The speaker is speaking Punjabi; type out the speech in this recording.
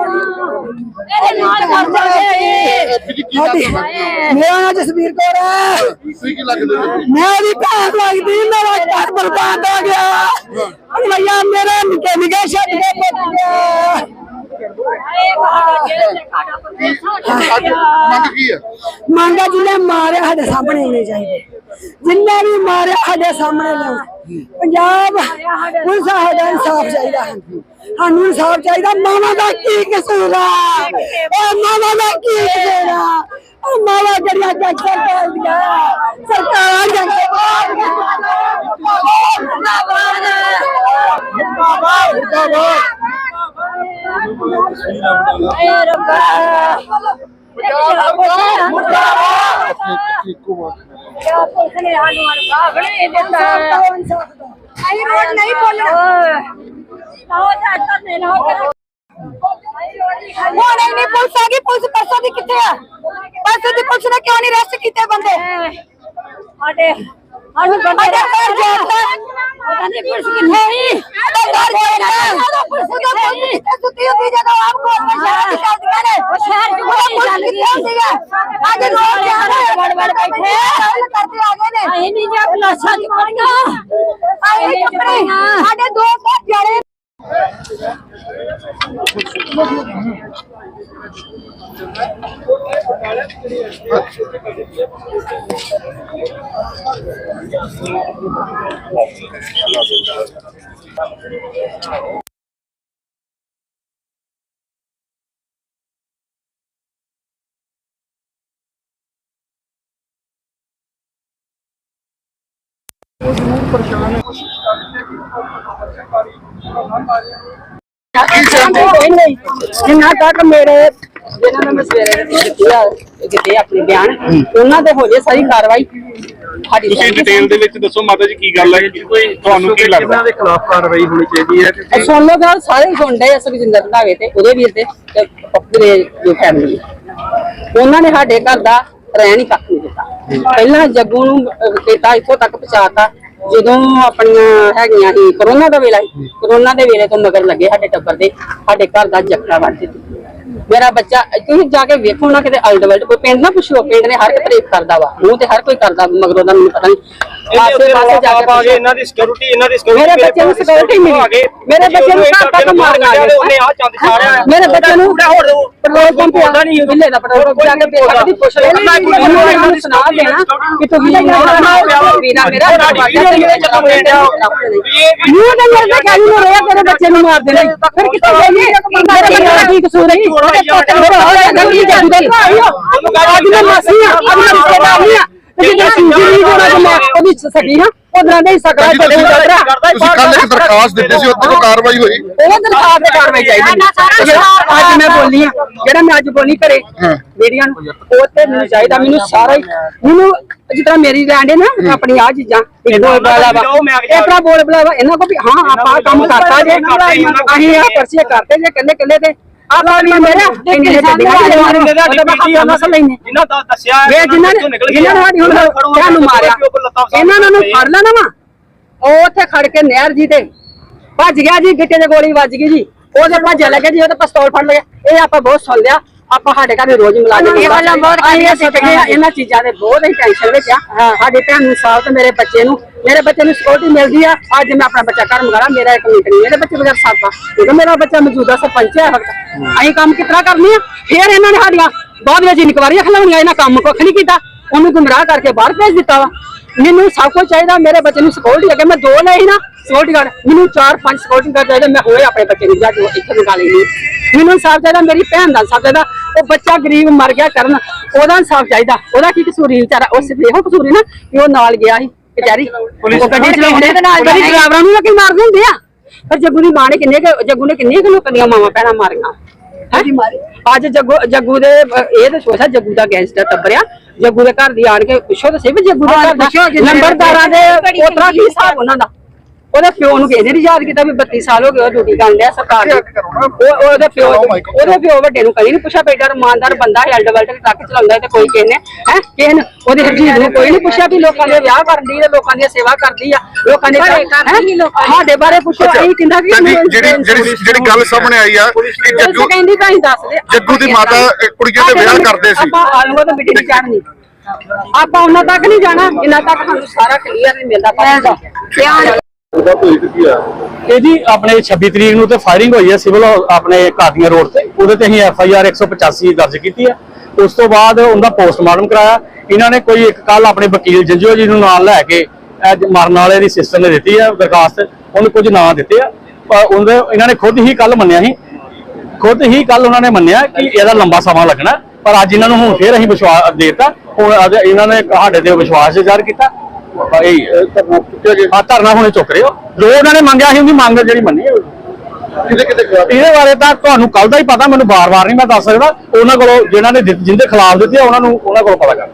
ਇਹਦੇ ਨਾਲ ਕਰਦਾ ਹੈ ਤੁਸੀਂ ਕੀ ਲੱਗਦਾ ਮੇਰਾ ਨਾਮ ਜਸਵੀਰ ਕੌਰ ਹੈ। ਤੁਸੀਂ ਕੀ ਲੱਗਦੇ ਹੋ? ਮੈਂ ਉਹਦੀ ਭੈਣ ਲੱਗਦੀ ਮੇਰਾ ਘਰ ਬਰਬਾਦ ਹੋ ਗਿਆ। ਮਈਆ ਮੇਰੇ ਨਿੱਕੇ ਨਿੱਕੇ ਛੱਡ ਕੇ ਪੁੱਤ ਗਿਆ। ਮੰਗ ਕੀ ਹੈ? ਮੰਗਾ ਜਿਹਨੇ ਮਾਰਿਆ ਸਾਡੇ ਸਾਹਮਣੇ ਹੋਣੇ ਚਾਹੀਦੇ। ਜਿੰਨੇ ਵੀ ਮਾਰਿਆ ਸਾਡੇ ਸਾਹਮਣੇ ਲਿਆਉਣਾ ਪੰਜਾਬ ਪੁਲਿਸ ਸਾਡਾ ਇਨਸਾਫ ਚਾਹੀਦਾ ਸਾਨੂੰ। ਇਨਸਾਫ ਚਾਹੀਦਾ। ਮਾਵਾ ਦਾ ਕੀ ਕਸੂਰ ਆ? ਉਹ ਮਾਵਾ ਦਾ ਕੀ ਕਸੂਰ ਆ? ਉਹ ਮਾਵਾ ਜਿਹੜੀਆਂ ਜੱਜਾਂ ਕਰਦੀਆਂ ਸਰਕਾਰਾਂ ਜੱਜਾਂ ਏ ਰੱਬਾ ਇੱਕੋ ਵਾਰ ਕਿਆ ਪੁਲਿਸ ਨੇ ਸਾਨੂੰ ਅਣਗਾਹਣੇ ਦਿੱਤਾ ਅਸੀਂ ਰੋਡ ਨਹੀਂ ਬੋਲਣਾ। ਆਓ ਤਾਂ ਧਰਨੇ ਲਾਓ ਹੁਣ ਇੰਨੀ ਪੁਲਿਸ ਆ ਗਈ ਪੁਲਿਸ ਪਰਸੋਂ ਦੀ ਕਿੱਥੇ ਆ? ਪਰਸੋਂ ਦੀ ਪੁਲਿਸ ਨੇ ਕਿਉਂ ਨਹੀਂ ਅਰੈਸਟ ਕੀਤੇ ਬੰਦੇ? ਸਾਡੇ ਸਾਨੂੰ ਬੰਦੇ ਘਰ ਜਾਂਦਾ ਪਤਾ ਨਹੀਂ ਪੁਲਿਸ ਕਿੱਥੇ ਹੀ ਅਜੇ ਘਰ ਜਾਂਦਾ ਪੁਲਿਸ ਦਾ ਕਿੱਥੇ ਸੁੱਤੀ ਹੁੰਦੀ ਜਦੋਂ ਆਪ ਕੋਲ ਮੈਂ ਸ਼ਹਿਰ ਦੀ ਚੱਲਦੀਆਂ ਨੇ? ਉਹ ਸ਼ਹਿਰ ਉਹ ਕੋਈ ਪੁਲਿਸ ਚੱਲਦੀ ਕਿੱਥੇ ਹੁੰਦੀ ਹੈ ਅੱਜ ਰੋਡ ਜਾ ਰਹੇ ਵੜ ਵੜ ਬੈਠੇ ਗੱਲ ਕਰਦੇ ਅਸੀਂ ਨਹੀਂ ਜਾ ਕਲਾਸਾਂ ਚ ਪੜੀਆਂ ਆਏ ਕੱਪੜੇ। ਸਾਡੇ ਦੋ ਘਰ ਜੜੇ। ਜਿੰਨਾ ਤੱਕ ਮੇਰੇ ਜਿਹਨਾਂ ਨੇ ਮੈਂ ਸਵੇਰੇ ਦਿੱਤੀ ਆ ਦਿੱਤੇ ਆਪਣੇ ਬਿਆਨ ਉਹਨਾਂ ਤੇ ਹੋ ਜੇ ਸਾਰੀ ਕਾਰਵਾਈ ਸਾਡੀ ਤੁਸੀਂ ਡਿਟੇਲ ਦੇ ਵਿੱਚ ਦੱਸੋ ਮਾਤਾ ਜੀ ਕੀ ਗੱਲ ਹੈ? ਕੋਈ ਤੁਹਾਨੂੰ ਕੀ ਲੱਗਦਾ? ਇਹਨਾਂ ਦੇ ਖਿਲਾਫ ਕਾਰਵਾਈ ਹੋਣੀ ਚਾਹੀਦੀ ਹੈ? ਇਹ ਸੁਣ ਲਓ ਗੱਲ ਸਾਰੇ ਗੁੰਡੇ ਆ ਸੁਖਜਿੰਦਰ ਰੰਧਾਵੇ ਤੇ ਉਹਦੇ ਵੀਰ ਤੇ ਤੇ ਪੱਪੂ ਦੇ ਜੋ ਫੈਮਿਲੀ ਉਹਨਾਂ ਨੇ ਸਾਡੇ ਘਰ ਦਾ ਰਹਿਣ ਹੀ ਕੱਖ ਪਹਿਲਾਂ ਜੱਗੂ ਨੂੰ ਕੀਤਾ ਇੱਥੋਂ ਤੱਕ ਪਹੁੰਚਾਤਾ ਜਦੋਂ ਆਪਣੀਆਂ ਹੈਗੀਆਂ ਸੀ ਕਰੋਨਾ ਦਾ ਵੇਲਾ ਸੀ। ਕਰੋਨਾ ਦੇ ਵੇਲੇ ਤੋਂ ਮਗਰ ਲੱਗੇ ਸਾਡੇ ਟੱਬਰ ਦੇ ਸਾਡੇ ਘਰ ਦਾ ਜੱਕਾ ਵੱਢ ਦਿੱਤੀ। ਮੇਰਾ ਬੱਚਾ ਤੁਸੀਂ ਜਾ ਕੇ ਵੇਖੋ ਨਾ ਕਿਤੇ ਅਲਟ ਵਲਟ ਕੋਈ ਪਿੰਡ ਨਾ ਪੁੱਛੋ ਪਿੰਡ ਨੇ ਹਰ ਇੱਕ ਤਾਰੀਫ ਕਰਦਾ ਵਾ ਮੂੰਹ ਤੇ ਹਰ ਕੋਈ ਕਰਦਾ ਮਗਰੋਂ ਦਾ ਮੈਨੂੰ ਪਤਾ ਨਹੀਂ। ਆਸੇ ਪਾਸੇ ਜਾ ਕੇ ਇਹਨਾਂ ਦੀ ਸਿਕਿਉਰਿਟੀ ਇਹਨਾਂ ਦੀ ਸਿਕਿਉਰਿਟੀ ਮੇਰੇ ਬੱਚੇ ਨੂੰ security ਮਿਲੀ। ਮੇਰੇ ਬੱਚੇ ਨੂੰ ਘਰ ਤੱਕ ਮਾਰਨ ਆ ਗਏ। ਉਹਨੇ ਆ ਚੰਦ ਚਾੜਿਆ ਮੇਰੇ ਬੱਚੇ ਨੂੰ ਪੈਟਰੋਲ ਪੰਪ ਬੋਲਦਾ ਨਹੀਂ ਬਿੱਲੇ ਦਾ ਪੈਟਰੋਲ ਪੰਪ ਜਾ ਕੇ ਬੇਟਾ ਦੀ ਪੁੱਛ ਲੈ ਮੈਂ ਉਹਨੂੰ ਇਹਨੂੰ ਸੁਣਾ ਦੇਣਾ ਕਿ ਤੂੰ ਵੀ ਵੀਰਾ ਮੇਰਾ ਦਰਵਾਜ਼ਾ ਤੇ ਮੇਰੇ ਚੱਲ ਪਿਆ ਨੂੰ ਤਾਂ ਮੇਰੇ ਤੇ ਕਹਿ ਨੂੰ ਰੋਇਆ ਤੇਰੇ ਬੱਚੇ ਨੂੰ ਮਾਰ ਦੇਣਾ। ਫਿਰ ਕਿੱਥੇ ਗਈ ਮੇਰੇ ਬੱਚੇ ਦਾ ਕੀ ਕਸੂਰ ਹੈ ਮੇਰਾ ਹੋ ਜਾਂਦਾ ਕੀ ਜਾਦੂ ਦਾ ਅੱਜ ਮੈਂ ਮਾਸੀ ਆ ਅੱਜ ਮੈਂ ਰਿਸ਼ਤੇਦਾਰ ਨਹੀਂ ਆ ਜਿਹੜਾ ਸਿੰਜੀ ਨਹੀਂ ਹੋਣਾ ਤੇ ਮੈਂ ਉਹਦੀ ਸਕੀ ਹਾਂ ਉਹਦਾਂ ਦੇ ਸਕਰਾ ਬੜੇ ਤੁਸੀਂ ਕੱਲ ਇੱਕ ਦਰਖਾਸਤ ਦਿੱਤੀ ਸੀ ਉੱਤੇ ਕੋਈ ਕਾਰਵਾਈ ਹੋਈ? ਉਹ ਦਰਖਾਸਤ ਤੇ ਕਾਰਵਾਈ ਚਾਹੀਦੀ ਹੈ। ਜਿਹੜਾ ਅੱਜ ਮੈਂ ਬੋਲੀ ਆ ਜਿਹੜਾ ਮੈਂ ਅੱਜ ਬੋਲੀ ਕਰੇ ਹਾਂ। ਮੇਰੀਆਂ ਨੂੰ ਉਹ ਤੇ ਮੈਨੂੰ ਚਾਹੀਦਾ ਮੈਨੂੰ ਸਾਰਾ ਹੀ ਮੈਨੂੰ ਜਿਸ ਤਰ੍ਹਾਂ ਮੇਰੀ ਲੈਂਡ ਹੈ। ਨਾ ਆਪਣੀ ਆ ਚੀਜ਼ਾਂ ਬੋਲ ਬਲਾ ਵਾ। ਇਸ ਤਰ੍ਹਾਂ ਬੋਲ ਬਲਾ ਵਾ ਇਹਨਾਂ ਕੋ ਵੀ ਹਾਂ ਆਪਾਂ ਕੰਮ ਕਰਤਾ ਜੇ। ਅਸੀਂ ਆ ਪਰਚੇ ਕਰਤੇ ਜੇ ਕੱਲੇ ਕੱਲੇ ਤੇ। ਆਪਾਂ ਵੀ ਮੇਰਾ ਇੰਨੇ ਗੱਡੀਆਂ ਮਾਰੇ ਉਹਦਾ ਬਾਕੀ ਉਹਨਾਂ ਸਭ ਲੈਨੇ ਜਿਨ੍ਹਾਂ ਦਾ ਦੱਸਿਆ ਵੇ ਜਿਨ੍ਹਾਂ ਨੇ ਜਿਨ੍ਹਾਂ ਨੇ ਸਾਡੀ ਹੁਣ ਕਿਆ ਨੂੰ ਮਾਰਿਆ। ਇਹਨਾਂ ਨੂੰ ਫੜ ਲੈਣਾ ਵਾ। ਉਹ ਉੱਥੇ ਖੜ ਕੇ ਨਹਿਰ ਜੀ ਤੇ ਭੱਜ ਗਿਆ ਜੀ ਗਿੱਟੇ 'ਚ ਗੋਲੀ ਵੱਜ ਗਈ ਜੀ। ਉਹਦੇ ਭੱਜ ਲੱਗੇ ਜੀ ਉਹ ਤਾਂ ਪਿਸਤੌਲ ਫੜ ਲਿਆ ਇਹ ਆਪਾਂ ਬਹੁਤ ਸੁਣ ਲਿਆ। ਆਪਾਂ ਸਾਡੇ ਘਰ ਰੋਜ਼ ਮਿਲਾ ਦੇ ਇਹ ਵਾਲਾ ਬਹੁਤ ਇਹਨਾਂ ਚੀਜ਼ਾਂ ਦੇ ਬਹੁਤ ਹੀ ਟੈਨਸ਼ਨ ਵਿੱਚ ਆ। ਸਾਡੇ ਭੈਣ ਨੂੰ ਸਾਲ ਤੇ ਮੇਰੇ ਬੱਚੇ ਨੂੰ ਮੇਰੇ ਬੱਚੇ ਨੂੰ ਸਿਕਿਉਰਿਟੀ ਮਿਲਦੀ ਆ। ਅੱਜ ਮੈਂ ਆਪਣਾ ਬੱਚਾ ਘਰ ਮੰਗਾਲਾ ਮੇਰਾ ਇੱਕ ਮਿੰਟ ਨਹੀਂ ਮੇਰੇ ਬੱਚੇ ਬਗੈਰ ਸਾਥਾ ਕਿਉਂਕਿ ਮੇਰਾ ਬੱਚਾ ਮੌਜੂਦਾ ਸਰਪੰਚ ਹੈ ਵਕਤ ਅਸੀਂ ਕੰਮ ਕਿਤਨਾ ਕਰਨੀ ਆ? ਫਿਰ ਇਹਨਾਂ ਨੇ ਸਾਡੀਆਂ ਬਾਅਦ ਵਿੱਚ ਇਨਕੁਆਰੀਆਂ ਖਲਾਉਣੀਆਂ ਇਹਨਾਂ ਕੰਮ ਕੁੱਖ ਨਹੀਂ ਕੀਤਾ। ਉਹਨੂੰ ਗੁੰਮਰਾਹ ਕਰਕੇ ਬਾਹਰ ਭੇਜ ਦਿੱਤਾ ਵਾ। ਮੈਨੂੰ ਸਭ ਕੁਝ ਚਾਹੀਦਾ ਮੇਰੇ ਬੱਚੇ ਨੂੰ ਸਿਕਿਉਰਿਟੀ ਅਗੇ ਮੈਂ ਦੋ ਸੀ ਨਾ। ਸਿਕਿਉਰਿਟੀ ਗਾਰਡ ਮੈਨੂੰ ਚਾਰ ਪੰਜ ਸਿਕਿਉਰਿਟੀ ਗਾਰਡ ਚਾਹੀਦੇ ਮੈਂ ਹੋਏ ਆਪਣੇ ਬੱਚੇ ਨੂੰ ਜਾ ਕੇ ਇੱਥੇ ਮੰਗਾ ਲੈਣੀ ਮੈਨੂੰ ਇਨਸਾਫ ਚਾਹੀਦਾ ਮੇਰੀ ਭੈਣ ਦਾ ਇਨਸਾਫ ਚਾਹੀਦਾ ਉਹ ਬੱਚਾ ਗਰੀਬ ਮਰ ਗਿਆ ਕਰਨ ਉਹਦਾ ਇਨਸਾਫ ਚਾਹੀਦਾ। ਉਹਦਾ ਕੀ ਕਸੂਰੀ ਵਿਚਾਰਾ? ਉਸ ਇਹੋ ਕਸੂਰੀ ਨਾ ਕਿ ਉਹ ਨਾਲ ਗਿਆ ਸੀ ਵਿਚਾਰੀ ਉਹ ਗੱਡੀ ਚਲਾਉਂਦੇ ਤੇ ਨਾਲ ਡਰਾਈਵਰਾਂ ਨੂੰ ਲੋਕੀ ਮਾਰ ਦਿੰਦੇ ਆ। ਪਰ ਜੱਗੂ ਦੀ ਮਾਂ ਨੇ ਕਿੰਨੇ ਕੁ- ਜੱਗੂ ਨੇ ਕਿੰਨੀਆਂ ਕੁ ਲੋਕਾਂ ਦੀਆਂ ਮਾਵਾਂ ਭੈਣਾਂ ਮਾਰੀਆਂ? ਹੈਂ? ਅੱਜ ਜੱਗੂ ਜੱਗੂ ਦੇ ਇਹ ਤਾਂ ਸੋਚਾ ਜੱਗੂ ਦਾ ਗੈਂਗਸਟਰ ਟੱਬਰਿਆ। ਜੱਗੂ ਦੇ ਘਰ ਦੀ ਆਣ ਕੇ ਪੁੱਛੋ ਤਾਂ ਸਹੀ ਵੀ ਜੱਗੂ ਦੇ ਘਰ ਦਾ ਨੰਬਰਦਾਰਾਂ ਦੇ ਪੋਤਰਾ ਕੀ ਹਿਸਾਬ ਉਹਨਾਂ ਦਾ? ਉਹਦੇ ਪਿਓ ਨੂੰ ਕਿਸੇ ਨੇ ਨਹੀਂ ਯਾਦ ਕੀਤਾ ਵੀ 32 ਸਾਲ ਹੋ ਗਏ ਉਹ ਡਿਊਟੀ ਕਰਨ ਡਿਆ ਸਰਕਾਰ ਦੀ। ਉਹ ਉਹਦੇ ਪਿਓ ਉਹਦੇ ਪਿਓ ਵੱਡੇ ਨੂੰ ਕਦੀ ਨਹੀਂ ਪੁੱਛਿਆ ਬੇਟਾ ਇਮਾਨਦਾਰ ਬੰਦਾ ਹੈ ਐਲਡਵਲਟ ਟਰੱਕ ਚਲਾਉਂਦਾ ਤੇ ਕੋਈ ਕਿਸੇ ਨੇ ਹੈ? ਕਿਸੇ ਨੇ। ਉਹਦੇ ਹਰਜੀਤ ਨੂੰ ਕੋਈ ਨਹੀਂ ਪੁੱਛਿਆ ਵੀ ਲੋਕਾਂ ਦੇ ਵਿਆਹ ਕਰਦੀ ਤੇ ਲੋਕਾਂ ਦੀ ਸੇਵਾ ਕਰਦੀ ਆ ਲੋਕਾਂ ਦੇ। ਸਾਡੇ ਬਾਰੇ ਪੁੱਛੋ ਅਸੀਂ ਕਿੰਦਾ ਕਿ ਜਿਹੜੀ ਜਿਹੜੀ ਜਿਹੜੀ ਗੱਲ ਸਾਹਮਣੇ ਆਈ ਆ ਕਿ ਜੱਗੂ ਕਹਿੰਦੀ ਤਾਂ ਅਸੀਂ ਦੱਸ ਦੇ ਜੱਗੂ ਦੀ ਮਾਤਾ ਇਹ ਕੁੜੀਆਂ ਦੇ ਵਿਆਹ ਕਰਦੇ ਸੀ। ਆਪਾਂ ਆਲੂਆਂ ਤੋਂ ਮਿੱਟੀ ਨਹੀਂ। ਚਾੜਨੀ ਆਪਾਂ ਉਹਨਾਂ ਤੱਕ ਨਹੀਂ ਜਾਣਾ ਜਿੰਨਾ ਤੱਕ ਸਾਨੂੰ ਸਾਰਾ ਕਲੀਅਰ ਨਹੀਂ ਮਿਲਦਾ। ਪਤਾ ਧਿਆਨ ਇਹ ਜੀ ਆਪਣੇ 26 ਤਰੀਕ ਨੂੰ ਤੇ ਫਾਇਰਿੰਗ ਹੋਈ ਹੈ ਸਿਵਲ ਆਪਣੇ ਕਾਦੀਆਂ ਰੋਡ ਤੇ। ਉਹਦੇ ਤੇ ਅਸੀਂ ਐਫ ਆਈ ਆਰ 185 ਦਰਜ ਕੀਤੀ ਹੈ ਉਸ ਤੋਂ ਬਾਅਦ ਉਹਦਾ ਪੋਸਟਮਾਰਟਮ ਕਰਾਇਆ। ਇਹਨਾਂ ਨੇ ਕੋਈ ਇੱਕ ਕੱਲ ਆਪਣੇ ਵਕੀਲ ਜੰਜੋ ਜੀ ਨੂੰ ਨਾਲ ਲੈ ਕੇ ਅੱਜ ਮਰਨ ਵਾਲੇ ਦੀ ਸਿਸਟਰ ਨੇ ਦਿੱਤੀ ਹੈ ਦਰਖਾਸਤ। ਉਹਨੇ ਕੁਝ ਨਾਂ ਦਿੱਤੇ ਆ। ਪਰ ਉਹਦੇ ਇਹਨਾਂ ਨੇ ਖੁਦ ਹੀ ਕੱਲ ਮੰਨਿਆ ਸੀ। ਖੁਦ ਹੀ ਕੱਲ ਉਹਨਾਂ ਨੇ ਮੰਨਿਆ ਕਿ ਇਹਦਾ ਲੰਬਾ ਸਮਾਂ ਲੱਗਣਾ। ਪਰ ਅੱਜ ਇਹਨਾਂ ਨੂੰ ਹੁਣ ਫੇਰ ਅਸੀਂ ਵਿਸ਼ਵਾਸ ਦੇਤਾ। ਹੁਣ ਇਹਨਾਂ ਨੇ ਸਾਡੇ ਤੇ ਵਿਸ਼ਵਾਸ ਜ਼ਾਹਰ ਕੀਤਾ। ਧਰਨਾ ਹੁਣੇ ਚੁੱਕ ਰਹੇ ਹੋ। ਜੋ ਉਹਨਾਂ ਨੇ ਮੰਗਿਆ ਸੀ ਉਹਦੀ ਮੰਗ ਜਿਹੜੀ ਮੰਨੀ ਹੈ। ਕਿਤੇ ਕਿਤੇ ਇਹਦੇ ਬਾਰੇ ਤਾਂ ਤੁਹਾਨੂੰ ਕੱਲ ਦਾ ਹੀ ਪਤਾ ਮੈਨੂੰ ਬਾਰ-ਬਾਰ ਨਹੀਂ ਮੈਂ ਦੱਸ ਸਕਦਾ। ਉਹਨਾਂ ਕੋਲੋਂ ਜਿਨ੍ਹਾਂ ਨੇ ਜਿਹਦੇ ਖਿਲਾਫ ਦਿੱਤੀ ਉਹਨਾਂ ਨੂੰ ਉਹਨਾਂ ਕੋਲੋਂ ਪਤਾ ਕਰ